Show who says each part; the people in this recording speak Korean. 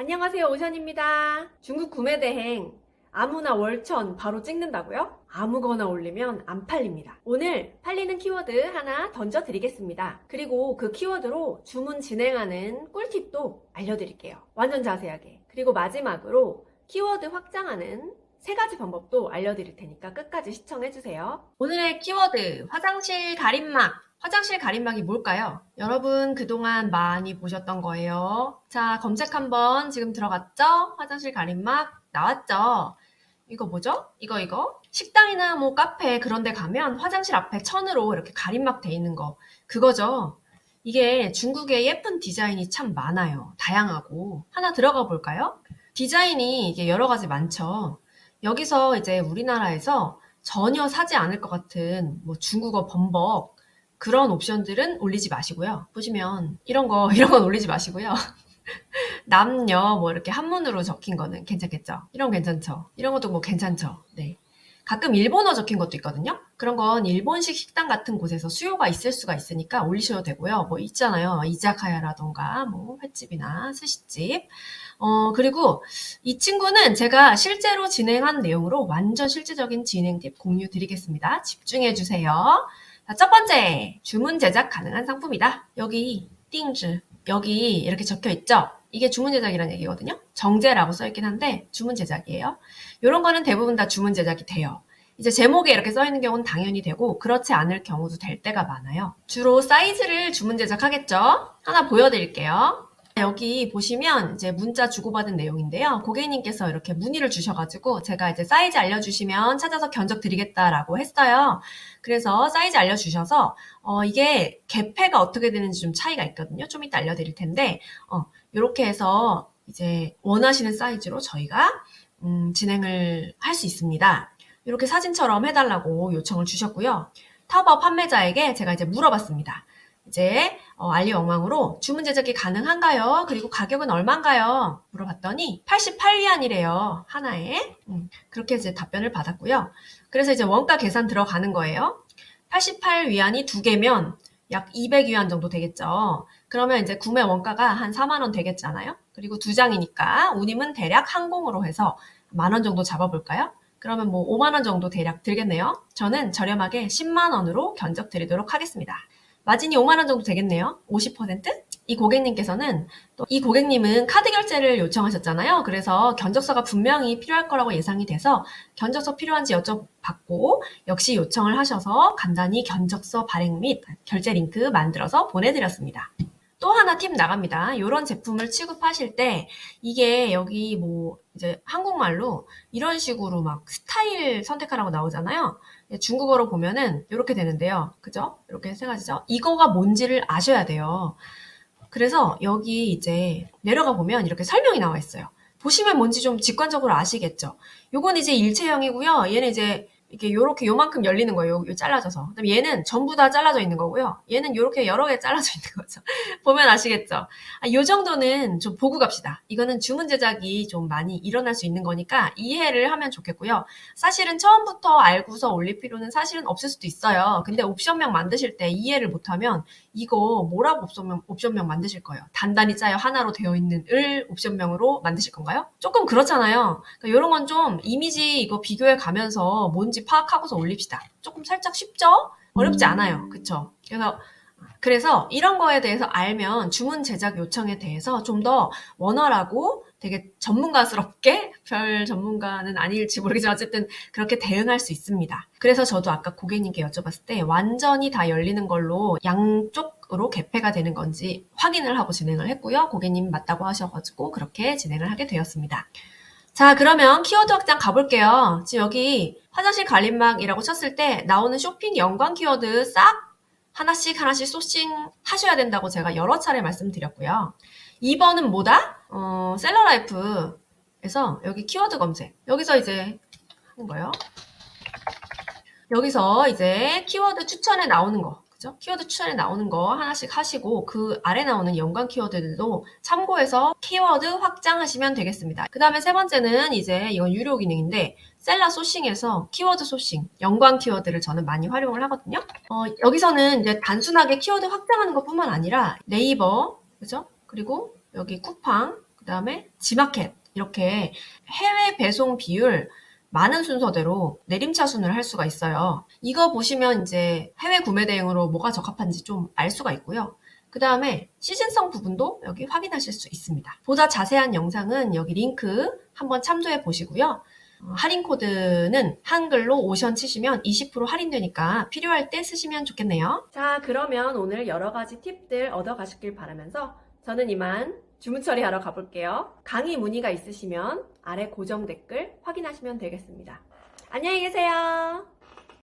Speaker 1: 안녕하세요, 오션입니다. 중국 구매 대행 아무나 월천 바로 찍는다고요? 아무거나 올리면 안 팔립니다. 오늘 팔리는 키워드 하나 던져 드리겠습니다. 그리고 그 키워드로 주문 진행하는 꿀팁도 알려드릴게요. 완전 자세하게. 그리고 마지막으로 키워드 확장하는 세 가지 방법도 알려드릴 테니까 끝까지 시청해주세요. 오늘의 키워드, 화장실 가림막. 화장실 가림막이 뭘까요? 여러분 그동안 많이 보셨던 거예요. 자, 검색 한번 지금 들어갔죠? 화장실 가림막 나왔죠? 이거 뭐죠? 이거 이거? 식당이나 뭐 카페 그런 데 가면 화장실 앞에 천으로 이렇게 가림막 돼 있는 거 그거죠? 이게 중국에 예쁜 디자인이 참 많아요. 다양하고. 하나 들어가 볼까요? 디자인이 이게 여러 가지 많죠. 여기서 이제 우리나라에서 전혀 사지 않을 것 같은 뭐 중국어 범벅 그런 옵션들은 올리지 마시고요. 보시면 이런 거 이런 건 올리지 마시고요. 남녀 뭐 이렇게 한문으로 적힌 거는 괜찮겠죠. 이런 거 괜찮죠. 이런 것도 뭐 괜찮죠. 네. 가끔 일본어 적힌 것도 있거든요. 그런 건 일본식 식당 같은 곳에서 수요가 있을 수가 있으니까 올리셔도 되고요. 뭐 있잖아요. 이자카야라던가 뭐 횟집이나 스시집. 어, 그리고 이 친구는 제가 실제로 진행한 내용으로 완전 실질적인 진행 팁 공유 드리겠습니다. 집중해 주세요. 자, 첫 번째, 주문 제작 가능한 상품이다. 여기 띵즈 여기 이렇게 적혀 있죠? 이게 주문 제작이라는 얘기거든요. 정제라고 써 있긴 한데 주문 제작이에요. 이런 거는 대부분 다 주문 제작이 돼요. 이제 제목에 이렇게 써 있는 경우는 당연히 되고 그렇지 않을 경우도 될 때가 많아요. 주로 사이즈를 주문 제작하겠죠? 하나 보여드릴게요. 여기 보시면 이제 문자 주고받은 내용인데요. 고객님께서 이렇게 문의를 주셔가지고 제가 이제 사이즈 알려주시면 찾아서 견적 드리겠다라고 했어요. 그래서 사이즈 알려주셔서 어, 이게 개폐가 어떻게 되는지 좀 차이가 있거든요. 좀 이따 알려드릴 텐데 어, 이렇게 해서 이제 원하시는 사이즈로 저희가 음, 진행을 할 수 있습니다. 이렇게 사진처럼 해달라고 요청을 주셨고요. 타오바오 판매자에게 제가 이제 물어봤습니다. 이제 어, 알리 엉망으로 주문 제작이 가능한가요? 그리고 가격은 얼마인가요? 물어봤더니 88위안이래요. 하나에. 음, 그렇게 이제 답변을 받았고요. 그래서 이제 원가 계산 들어가는 거예요. 88위안이 두 개면 약 200위안 정도 되겠죠. 그러면 이제 구매 원가가 한 4만 원 되겠잖아요. 그리고 두 장이니까 운임은 대략 항공으로 해서 만 원 정도 잡아볼까요? 그러면 뭐 5만 원 정도 대략 들겠네요. 저는 저렴하게 10만 원으로 견적 드리도록 하겠습니다. 마진이 5만 원 정도 되겠네요. 50%? 이 고객님께서는 또 이 고객님은 카드 결제를 요청하셨잖아요. 그래서 견적서가 분명히 필요할 거라고 예상이 돼서 견적서 필요한지 여쭤봤고 역시 요청을 하셔서 간단히 견적서 발행 및 결제 링크 만들어서 보내드렸습니다. 또 하나 팁 나갑니다. 이런 제품을 취급하실 때 이게 여기 뭐 이제 한국말로 이런 식으로 막 스타일 선택하라고 나오잖아요. 예, 중국어로 보면은 이렇게 되는데요. 그죠? 이렇게 세 가지죠. 이거가 뭔지를 아셔야 돼요. 그래서 여기 이제 내려가 보면 이렇게 설명이 나와 있어요. 보시면 뭔지 좀 직관적으로 아시겠죠? 요건 이제 일체형이고요. 얘는 이제 이렇게 요렇게 요만큼 열리는 거예요. 요 잘라져서. 그다음에 얘는 전부 다 잘라져 있는 거고요. 얘는 요렇게 여러 개 잘라져 있는 거죠. 보면 아시겠죠? 아, 요 정도는 좀 보고 갑시다. 이거는 주문 제작이 좀 많이 일어날 수 있는 거니까 이해를 하면 좋겠고요. 사실은 처음부터 알고서 올릴 필요는 사실은 없을 수도 있어요. 근데 옵션명 만드실 때 이해를 못하면 이거 뭐라고 옵션명, 옵션명 만드실 거예요? 단단히 짜여 하나로 되어 있는 을 옵션명으로 만드실 건가요? 조금 그렇잖아요. 그러니까 이런 건 좀 이미지 이거 비교해 가면서 뭔지 파악하고서 올립시다. 조금 살짝 쉽죠? 어렵지 않아요. 그쵸? 그래서 그래서 이런 거에 대해서 알면 주문 제작 요청에 대해서 좀 더 원활하고 되게 전문가스럽게 별 전문가는 아닐지 모르겠지만 어쨌든 그렇게 대응할 수 있습니다. 그래서 저도 아까 고객님께 여쭤봤을 때 완전히 다 열리는 걸로 양쪽으로 개폐가 되는 건지 확인을 하고 진행을 했고요. 고객님 맞다고 하셔가지고 그렇게 진행을 하게 되었습니다. 자, 그러면 키워드 확장 가볼게요. 지금 여기 화장실 가림막이라고 쳤을 때 나오는 쇼핑 연관 키워드 싹 하나씩 하나씩 소싱 하셔야 된다고 제가 여러 차례 말씀드렸고요. 2번은 뭐다? 어, 셀러라이프에서 여기 키워드 검색. 여기서 이제 하는 거예요. 여기서 이제 키워드 추천에 나오는 거. 그죠? 키워드 추천에 나오는 거 하나씩 하시고 그 아래 나오는 연관 키워드들도 참고해서 키워드 확장하시면 되겠습니다. 그 다음에 세 번째는 이제 이건 유료 기능인데 셀라 소싱에서 키워드 소싱, 연관 키워드를 저는 많이 활용을 하거든요. 어, 여기서는 이제 단순하게 키워드 확장하는 것뿐만 아니라 네이버, 그죠? 그리고 여기 쿠팡, 그 그다음에 지마켓 이렇게 해외 배송 비율 많은 순서대로 내림차순을 할 수가 있어요. 이거 보시면 이제 해외 구매 대행으로 뭐가 적합한지 좀 알 수가 있고요. 그 다음에 시즌성 부분도 여기 확인하실 수 있습니다. 보다 자세한 영상은 여기 링크 한번 참조해 보시고요. 어, 할인 코드는 한글로 오션 치시면 20% 할인되니까 필요할 때 쓰시면 좋겠네요. 자, 그러면 오늘 여러 가지 팁들 얻어 가시길 바라면서 저는 이만 주문 처리하러 가볼게요. 강의 문의가 있으시면 아래 고정 댓글 확인하시면 되겠습니다. 안녕히 계세요.